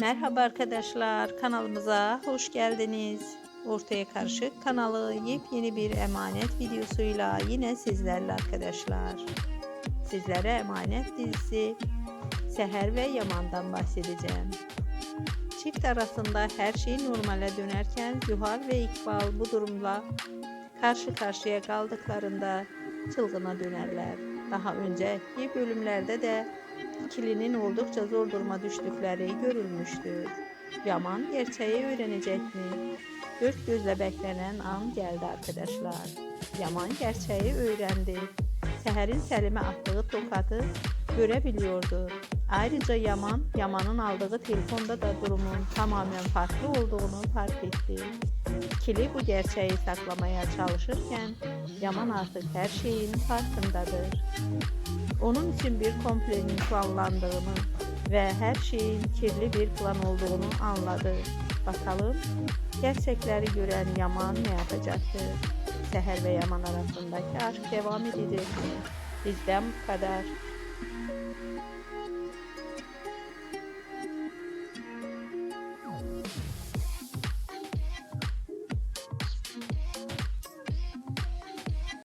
Merhaba arkadaşlar, kanalımıza hoş geldiniz. Ortaya Karışık kanalı yepyeni bir emanet videosuyla yine sizlerle arkadaşlar. Sizlere emanet dizisi Seher ve Yaman'dan bahsedeceğim. Çift arasında her şey normale dönerken Zühal ve İkbal bu durumla karşı karşıya kaldıklarında çılgına dönerler. Daha önceki bölümlerde de ikilinin oldukça zor duruma düştükleri görülmüştür. Yaman gerçeği öğrenecek mi? Dört gözle beklenen an geldi arkadaşlar. Yaman gerçeği öğrendi. Seher'in Selim'e attığı tokatı görebiliyordu. Ayrıca Yaman, Yaman'ın aldığı telefonda da durumun tamamen farklı olduğunu fark etti. İkili bu gerçeği saklamaya çalışırken Yaman artık her şeyin farkındadır. Onun için bir komplenin planlandığını ve her şeyin kirli bir plan olduğunu anladı. Bakalım gerçekleri gören Yaman ne yapacaktı? Seher ve Yaman arasındaki aşk devam edecek mi? Bizden bu kadar.